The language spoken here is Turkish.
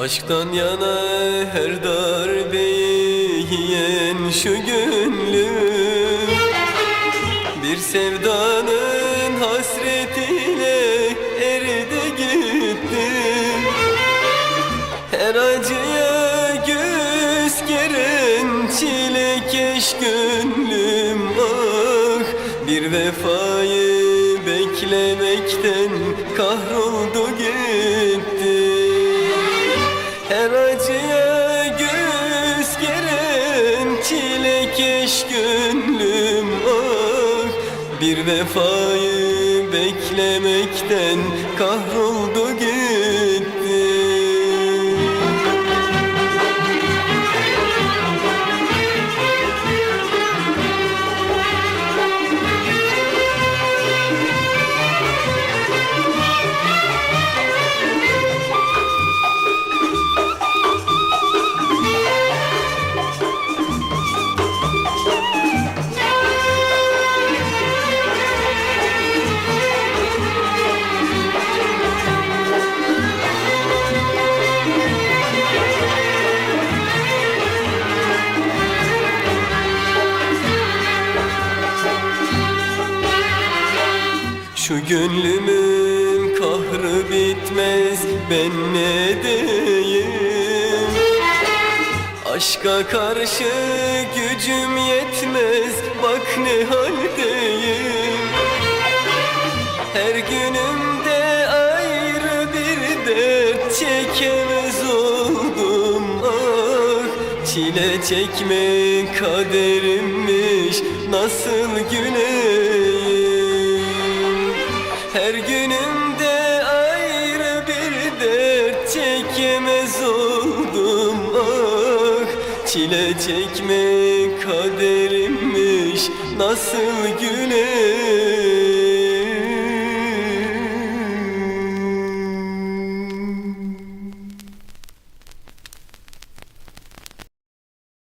Aşktan yana her darbeyi yiyen şu gönlüm Bir sevdanın hasretiyle eridi gitti. Her acıya göz geren çilekeş gönlüm ah Bir vefayı beklemekten kahroldu çilekeş gönlüm ah. Bir vefayı beklemekten kahroldu gitti Şu gönlümün kahrı bitmez ben ne diyeyim? Aşka karşı gücüm yetmez bak ne haldeyim? Her günümde ayrı bir dert çekemez oldum ah. Çile çekme kaderimmiş nasıl güleyim günümde ayrı bir dert çekemez oldum. Ah Çile çekme kaderimmiş. Nasıl güleyim